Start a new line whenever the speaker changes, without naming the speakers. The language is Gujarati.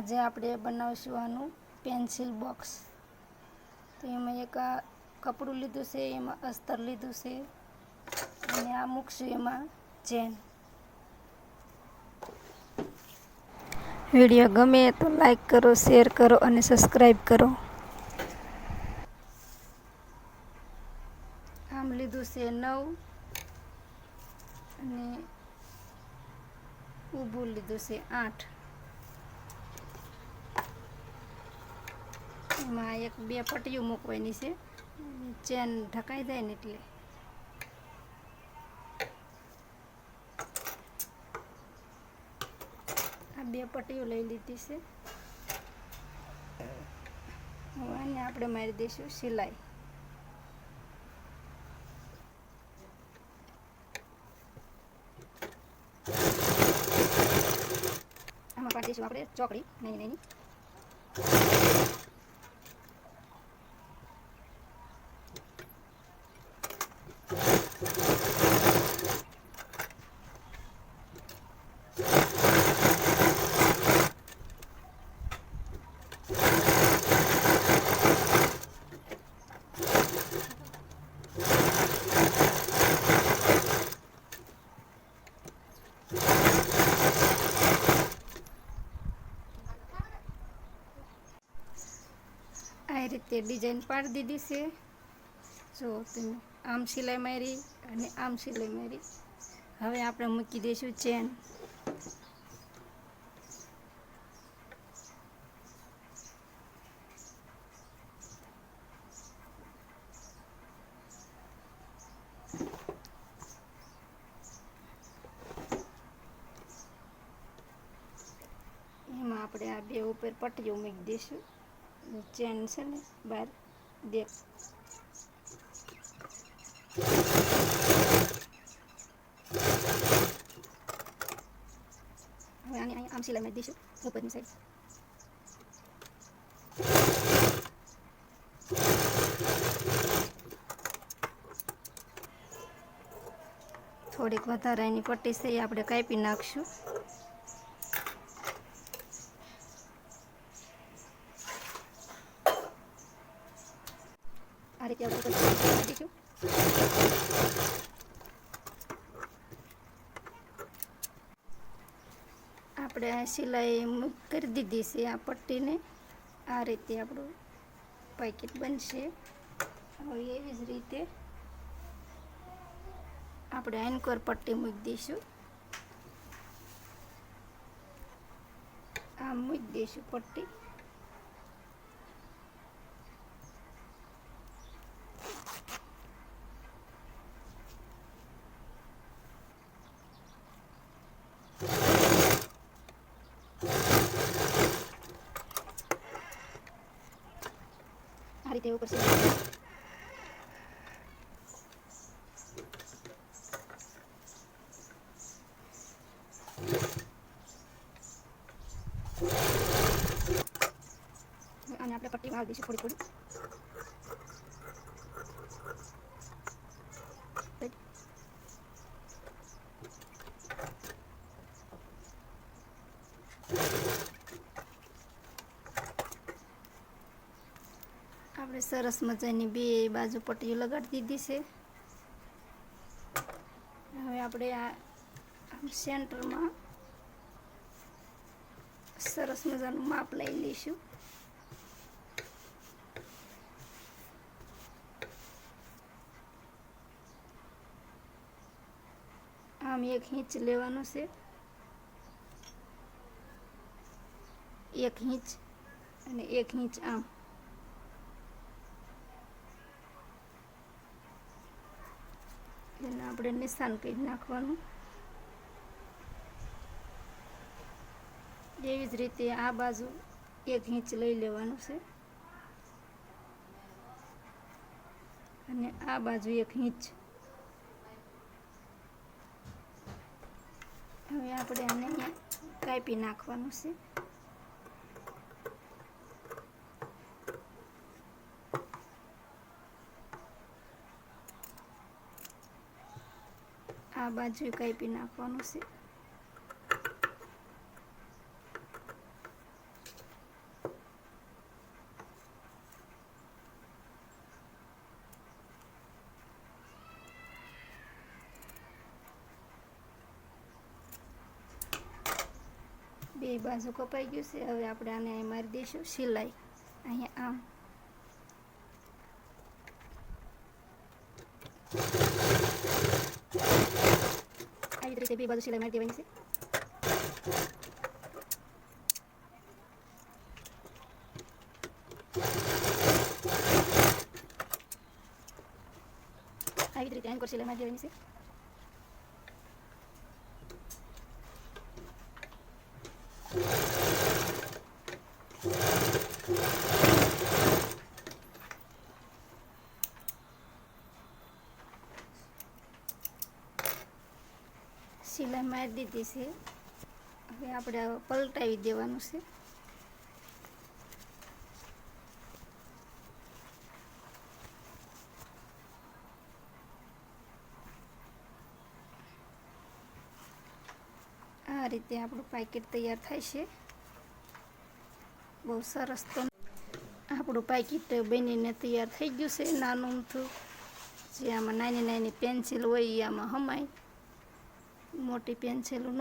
આજે આપણે બનાવશું આનું પેન્સિલ બોક્સ. તો એમાં એક આ કપડું લીધું છે, એમાં અસ્તર લીધું છે, અને આ મૂકશું એમાં ચેન. વીડિયો ગમે તો લાઈક કરો, શેર કરો અને સબસ્ક્રાઈબ કરો. આમ લીધું છે નવ, અને ઊભું લીધું છે આઠ. એમાં એક બે પટ્ટીઓ મૂકવાની છે. ચેન ઢકાઈ જાય ને એટલે. આ બે પટ્ટીઓ લઈ લીધી છે. હવે આને આપણે મારી દઈશું સિલાઈ. આમાં પાડી આપણે ચોકડી નહીં નાની રીતે ડિઝાઇન પાડી દીધી છે. જો તમે આમ સિલાઈ મારી અને આમ સિલાઈ મારી. હવે આપણે મૂકી દઈશું ચેન આપણે આ બે ઉપર પટ્ટીઓ મૂકી દઈશું. ચેન છે ને બહાર દેખ હવે આને આમ સિલાઈ મારી દઈશું, ઉપરની સાઈડ થોડીક વધારે એની પટ્ટી છે એ આપણે કાપી નાખશું. રીતે આપણે દઈશું આપણે સિલાઈ કરી દીધી છે આ પટ્ટીને. આ રીતે આપણું પેકેટ બનશે. હવે એવી જ રીતે આપણે એન્કોર પટ્ટી મૂકી દઈશું. આમ મૂકી દઈશું પટ્ટી. આ રીતે ઉપર સિલાઈ આને આપણે પટ્ટી વાળી દઈશું થોડી સરસ મજાની બે બાજુ પટ્ટીઓ લગાડી દીધી છે. હવે આપણે આ સેન્ટરમાં સરસ મજાનું માપ લઈ લઈશું. આમ એક ઇંચ લેવાનું છે. એક ઇંચ અને એક ઇંચ આમ. એને આપણે નિશાન કરી નાખવાનું. એવી જ રીતે આ બાજુ એક ઇંચ લઈ લેવાનું છે. અને આ બાજુ એક ઇંચ હવે આપણે આને કાપી નાખવાનું છે. આ બાજુ કાપી નાખવાનું છે. બે બાજુ કપાઈ ગયું છે. હવે આપણે આને મારી દઈશું. સિલાઈ. અહીંયા આમ. આવી જ રીતે બે બાજુ સિલાઈ મારી દેવાની છે આવી જ રીતે એન્કર સિલાઈ મારી દેવાની છે સિલાઈ મારી દીધી છે. હવે આપણે પલટાવી દેવાનું છે. આ રીતે આપણું પાકેટ તૈયાર થાય છે. બહુ સરસ તો આપણું પાકીટ બનીને તૈયાર થઈ ગયું છે. નાનું અમથું જે આમાં નાની નાની પેન્સિલ હોય એ આમાં હમાય. મોટી પેન્સિલો ન